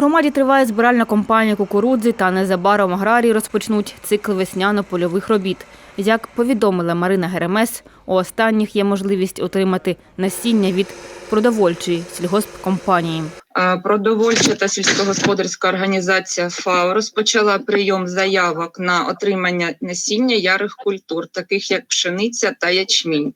громаді триває збиральна кампанія кукурудзи та незабаром аграрії розпочнуть цикл весняно-польових робіт. Як повідомила Марина Геремес, у останніх є можливість отримати насіння від продовольчої сільгоспкомпанії. Продовольча та сільськогосподарська організація ФАО розпочала прийом заявок на отримання насіння ярих культур, таких як пшениця та ячмінь.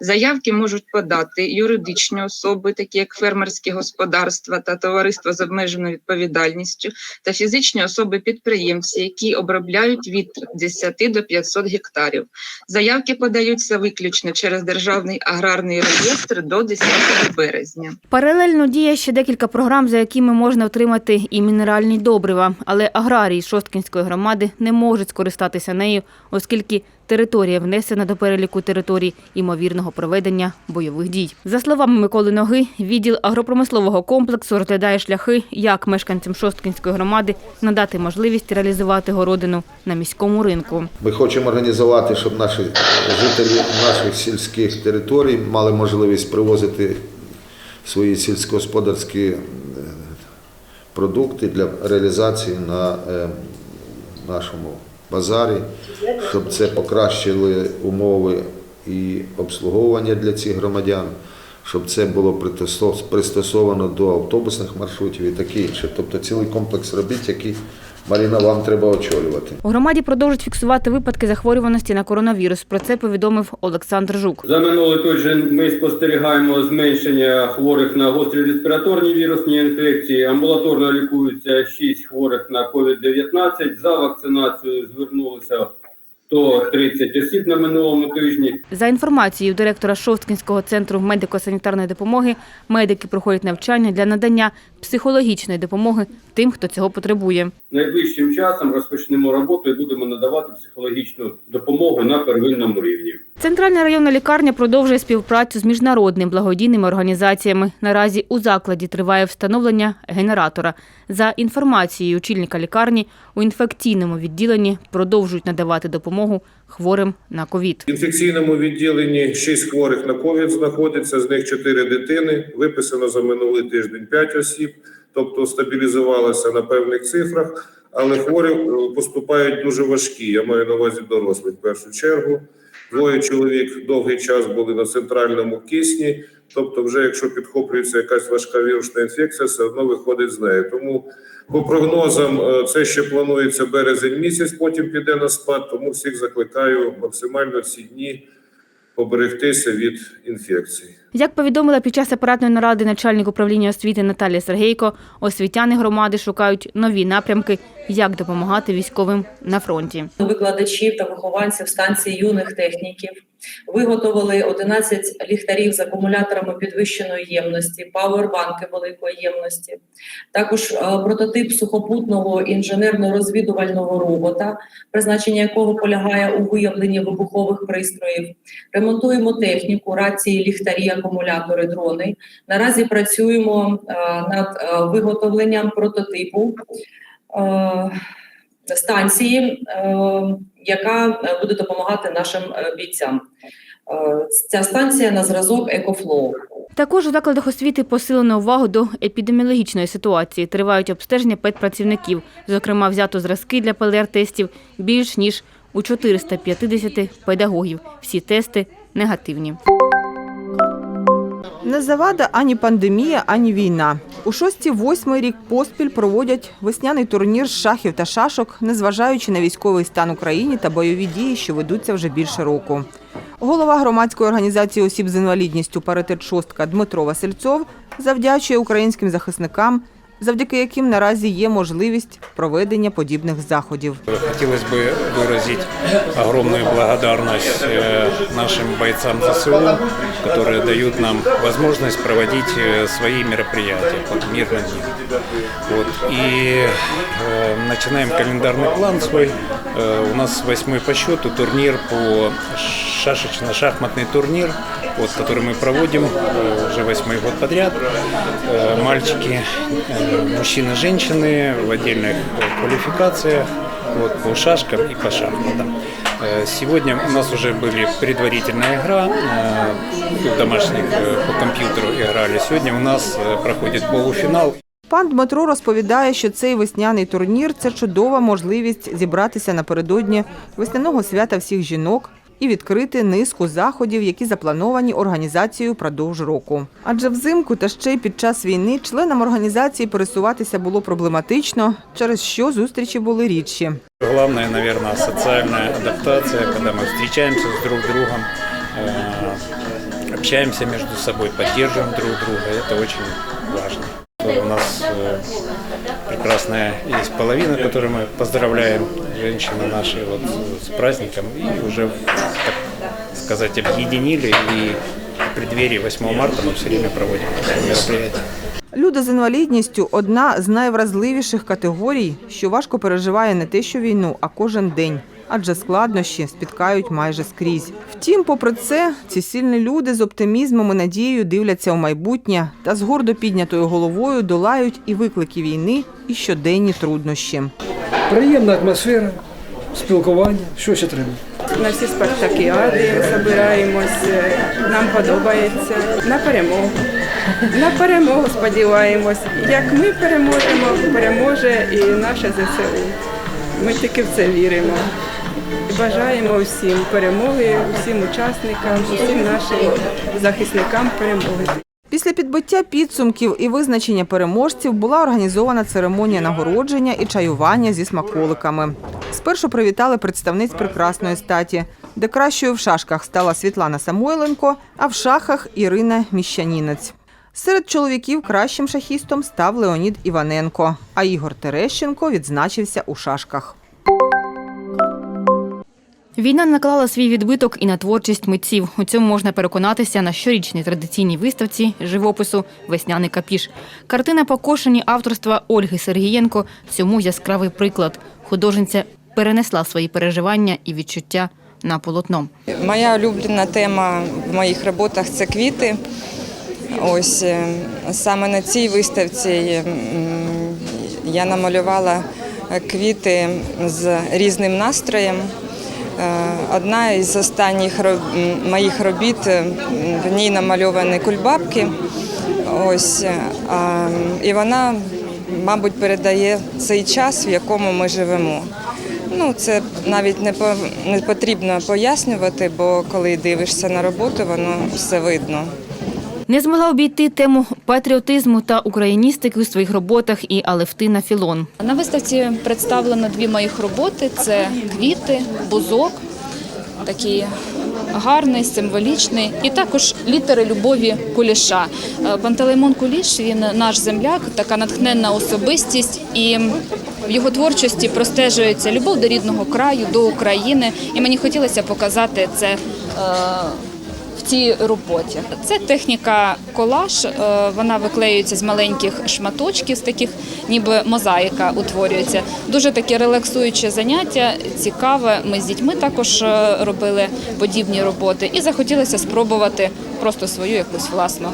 Заявки можуть подати юридичні особи, такі як фермерські господарства та товариства з обмеженою відповідальністю, та фізичні особи-підприємці, які обробляють від 10 до 500 гектарів. Заявки подаються виключно через державний аграрний реєстр до 10 березня. Паралельно діє ще декілька програм, за якими можна отримати і мінеральні добрива, але аграрії Шосткінської громади не можуть скористатися нею, оскільки територія внесена до переліку територій імовірного проведення бойових дій. За словами Миколи Ноги, відділ агропромислового комплексу розглядає шляхи, як мешканцям Шосткінської громади надати можливість реалізувати городину на міському ринку. Ми хочемо організувати, щоб наші жителі наших сільських територій мали можливість привозити свої сільськогосподарські продукти для реалізації на е, нашому базарі, щоб це покращили умови і обслуговування для цих громадян, щоб це було пристосовано до автобусних маршрутів і таке інше. Тобто цілий комплекс робіт, який Маріна вам треба очолювати. У громаді продовжують фіксувати випадки захворюваності на коронавірус. Про це повідомив Олександр Жук. За минулий тиждень ми спостерігаємо зменшення хворих на гострі респіраторні вірусні інфекції. Амбулаторно лікуються 6 хворих на COVID-19. За вакцинацією звернулося 130 осіб на минулому тижні. За інформацією директора Шосткінського центру медико-санітарної допомоги, медики проходять навчання для надання психологічної допомоги тим, хто цього потребує. Найближчим часом розпочнемо роботу і будемо надавати психологічну допомогу на первинному рівні. Центральна районна лікарня продовжує співпрацю з міжнародними благодійними організаціями. Наразі у закладі триває встановлення генератора. За інформацією очільника лікарні, у інфекційному відділенні продовжують надавати допомогу хворим на ковід. В інфекційному відділенні 6 хворих на ковід знаходиться, з них 4 дитини. Виписано за минулий тиждень 5 осіб, тобто стабілізувалося на певних цифрах. Але хворі е, поступають дуже важкі. Я маю на увазі дорослих в першу чергу. Двоє чоловік довгий час були на центральному кисні. Тобто, вже якщо підхоплюється якась важка вірусна інфекція, все одно виходить з нею. Тому по прогнозам е, це ще планується березень місяць, потім піде на спад. Тому всіх закликаю максимально ці дні поберегтися від інфекції. Як повідомила під час апаратної наради начальник управління освіти Наталія Сергейко, освітяни громади шукають нові напрямки, як допомагати військовим на фронті. викладачів та вихованців станції юних техніків. Виготовили 11 ліхтарів з акумуляторами підвищеної ємності, пауербанки великої ємності. Також е, прототип сухопутного інженерно-розвідувального робота, призначення якого полягає у виявленні вибухових пристроїв. Ремонтуємо техніку, рації, ліхтарі, акумулятори, дрони. Наразі працюємо е, над е, виготовленням прототипу. е, станції, яка буде допомагати нашим бійцям. Ця станція на зразок EcoFlow. Також у закладах освіти посилено увагу до епідеміологічної ситуації. Тривають обстеження педпрацівників. Зокрема, взято зразки для ПЛР-тестів більш ніж у 450 педагогів. Всі тести негативні. Не завада ані пандемія, ані війна. У шості восьмий рік поспіль проводять весняний турнір з шахів та шашок, незважаючи на військовий стан України та бойові дії, що ведуться вже більше року. Голова громадської організації осіб з інвалідністю «Паритет Шостка» Дмитро Васильцов завдячує українським захисникам, завдяки яким наразі є можливість проведення подібних заходів. Хотелось бы выразить огромную благодарность э, нашим бойцам ЗСУ, которые дают нам возможность проводить э, свои мероприятия под мирным днем. Вот. И э, начинаем календарный план свой. Э, у нас восьмой по счету турнир по шашечно-шахматный турнир, вот, который мы проводим э, уже восьмой год подряд. Э, Мальчики, э, мужчины, женщины в отдельных э, квалификациях вот, по шашкам и по шахматам. Э, Сегодня у нас уже были предварительная игра, э, в домашних э, по компьютеру играли. Сегодня у нас э, проходит полуфинал. Пан Дмитро розповідає, що цей весняний турнір це чудова можливість зібратися напередодні весняного свята всіх жінок і відкрити низку заходів, які заплановані організацією впродовж року. Адже взимку та ще й під час війни членам організації пересуватися було проблематично, через що зустрічі були рідші. Главное, наверное, социальная адаптация, когда мы встречаемся с друг другом, э, общаемся между собой, поддерживаем друг друга. Это очень важно. У нас э, прекрасная есть половина, которую мы поздравляем, женщины наши, вот, с праздником. И уже, так сказать, объединили. И в преддверии 8 марта мы все время проводим это мероприятие. Люди з інвалідністю одна з найвразливіших категорій, що важко переживає не те, що війну, а кожен день. Адже складнощі спіткають майже скрізь. Втім, попри це, ці сильні люди з оптимізмом і надією дивляться у майбутнє та з гордо піднятою головою долають і виклики війни, і щоденні труднощі. Приємна атмосфера, спілкування. Що ще треба? На всі спартакіади збираємось. Нам подобається. На перемогу. На перемогу сподіваємось. Як ми переможемо, переможе і наше ЗСУ. Ми тільки в це віримо. Бажаємо всім перемоги, всім учасникам, всім нашим захисникам перемоги. Після підбиття підсумків і визначення переможців була організована церемонія нагородження і чаювання зі смаколиками. Спершу привітали представниць прекрасної статі, де кращою в шашках стала Світлана Самойленко, а в шахах Ірина Міщанінець. Серед чоловіків кращим шахістом став Леонід Іваненко, а Ігор Терещенко відзначився у шашках. Війна наклала свій відбиток і на творчість митців. У цьому можна переконатися на щорічній традиційній виставці живопису Весняний капіш. Картина покошені авторства Ольги Сергієнко. Цьому яскравий приклад. Художниця перенесла свої переживання і відчуття на полотно. Моя улюблена тема в моїх роботах це квіти. Ось е, саме на цій виставці я намалювала квіти з різним настроєм. Е, Одна із останніх моїх робіт е, в ній намальовані кульбабки. Ось е, і вона, мабуть, передає цей час, в якому ми живемо. Ну, це навіть не по не потрібно пояснювати, бо коли дивишся на роботу, воно все видно. Не змогла обійти тему патріотизму та україністики у своїх роботах і Алевтина Філон. На виставці представлено дві моїх роботи: це квіти, бузок, такий гарний, символічний, і також літери любові Куліша. Е, Пантелеймон Куліш він наш земляк, така натхненна особистість, і в його творчості простежується любов до рідного краю, до України. І мені хотілося показати це. Цій роботі. Це техніка колаж, е, вона виклеюється з маленьких шматочків, з таких ніби мозаїка утворюється. Дуже таке релаксуюче заняття, цікаве. Ми з дітьми також е, робили подібні роботи і захотілося спробувати просто свою якусь власну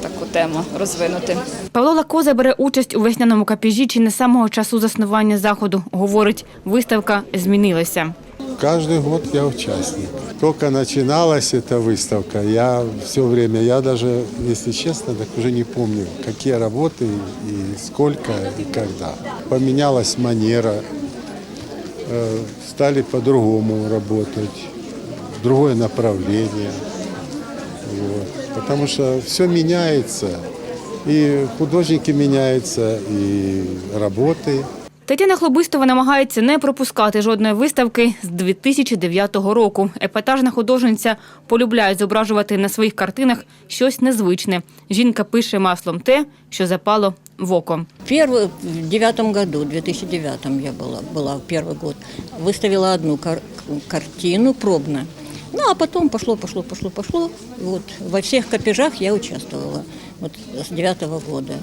таку тему розвинути. Павло Лакоза бере участь у весняному капіжі чи не самого часу заснування заходу. Говорить, виставка змінилася. Каждый год я участник. Только начиналась эта выставка, я все время, я даже, если честно, так уже не помню, какие работы и сколько и когда. Поменялась манера, э, стали по-другому работать, другое направление. Вот. Потому что все меняется, и художники меняются, и работы. Тетяна Хлобистова намагається не пропускати жодної виставки з 2009 року. Епатажна художниця полюбляє зображувати на своїх картинах щось незвичне. Жінка пише маслом те, що запало в око. Первый, в девятом году, в 2009 я была, была в первый год, выставила одну кар- картину пробно. Ну, а потом пошло, пошло, пошло, пошло. И Вот во всех копежах я участвовала вот, с девятого года.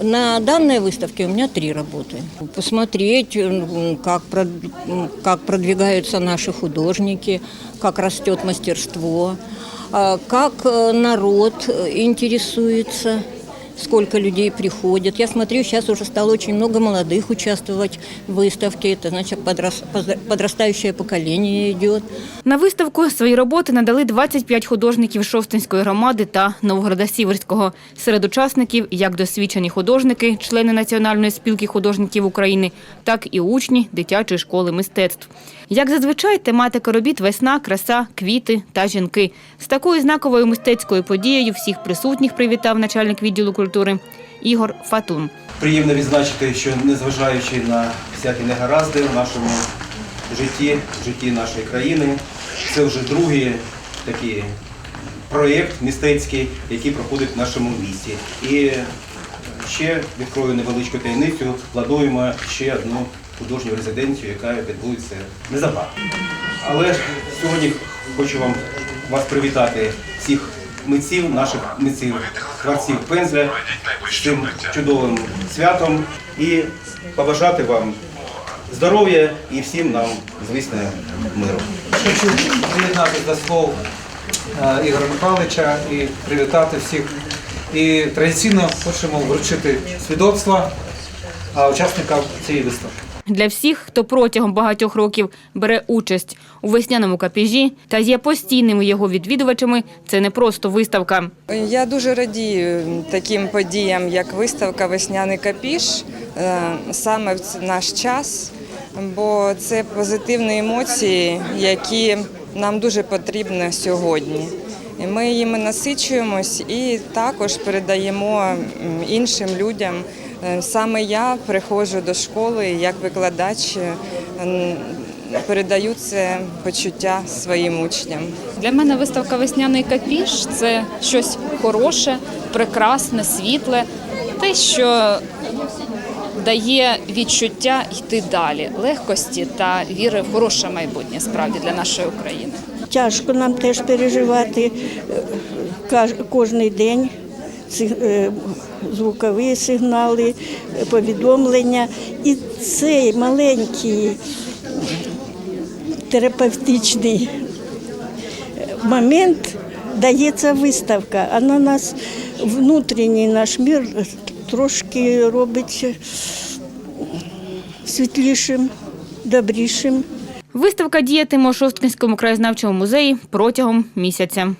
На данной выставке у меня три работы. Посмотреть, м, как, прод- м, как продвигаются наши художники, как растет мастерство, а, как э, народ э, интересуется сколько людей приходит. Я смотрю, сейчас уже стало очень много молодых участвовать в выставке. Это значит подрас- поза- подрастающее поколение идет. На виставку свої роботи надали 25 художників Шостинської громади та Новгорода Сіверського. Серед учасників як досвідчені художники, члени Національної спілки художників України, так і учні дитячої школи мистецтв. Як зазвичай, тематика робіт весна, краса, квіти та жінки. З такою знаковою мистецькою подією всіх присутніх привітав начальник відділу культури Ігор Фатун. Приємно відзначити, що незважаючи на всякі негаразди в нашому житті, в житті нашої країни, це вже другий такий проєкт мистецький, який проходить в нашому місті. І ще відкрою невеличку таємницю, плануємо ще одну художню резиденцію, яка відбудеться незабаром. Але сьогодні хочу вам вас привітати всіх митців, наших митців, творців пензля з цим чудовим святом і побажати вам здоров'я і всім нам, звісно, миру. Хочу приєднатися до слов е, Ігоря Михайловича і привітати всіх. І традиційно хочемо вручити свідоцтва учасникам цієї виставки. Для всіх, хто протягом багатьох років бере участь у весняному капіжі та є постійними його відвідувачами, це не просто виставка. Я дуже радію таким подіям, як виставка Весняний капіш е, саме в наш час, бо це позитивні емоції, які нам дуже потрібні сьогодні. Ми їми насичуємось і також передаємо іншим людям. Е, Саме я приходжу до школи як викладач, е, передаю це почуття своїм учням. Для мене виставка Весняний капіш це щось хороше, прекрасне, світле, те, що дає відчуття йти далі, легкості та віри в хороше майбутнє справді для нашої України. Тяжко нам теж переживати кожен день ці- е, звукові сигнали, е, повідомлення. І цей маленький терапевтичний момент дається виставка. Вона нас внутрішній наш мір трошки робить світлішим, добрішим. Виставка діятиме у Шосткинському краєзнавчому музеї протягом місяця.